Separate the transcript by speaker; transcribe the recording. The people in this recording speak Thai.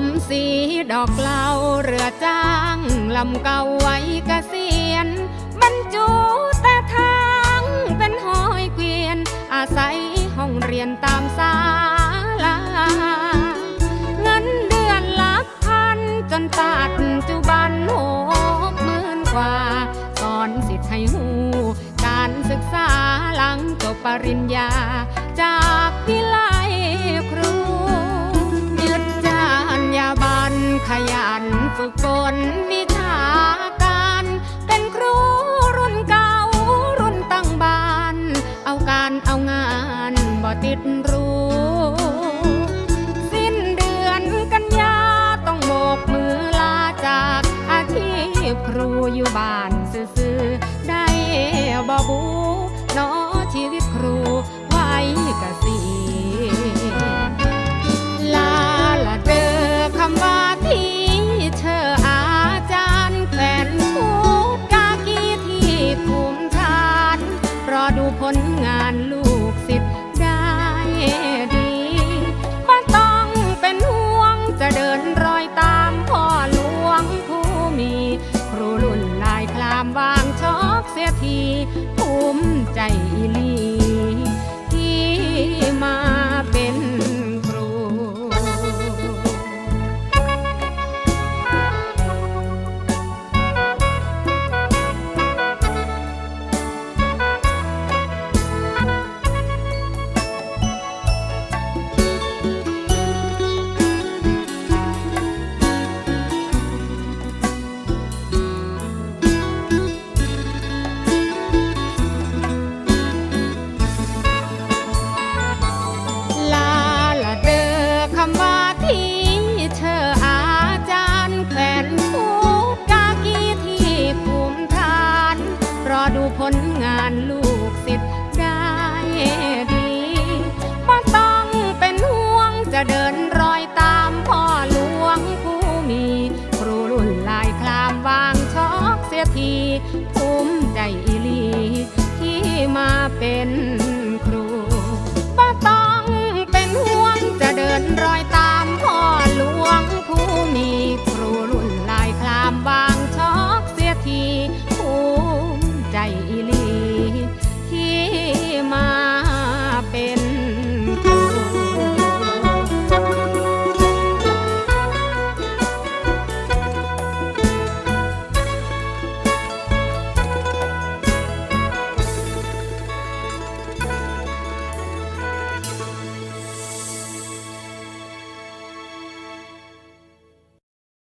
Speaker 1: มสีดอกเหลาเรือจ้างลำเก่าไว้เกษียณบรรจุแต่ทางเป็นหอยเกวียน อาศัยห้องเรียนตามศาลาเงินเดือนหลักพันจนปัจจุบันหกหมื่นกว่า สอนสิทธิ์ให้หูการศึกษาหลังจบปริญญา จากวิไลครู ฝึกฝนวิชาการ เป็นครูรุ่นเก่ารุ่นตั้งบ้าน เอาการเอางานบ่ติด ความวางช็อกเสียทีภูมิใจอีลี งานลูกศิษย์ได้ดีบ่ต้องเป็นห่วงจะเดินรอยตาม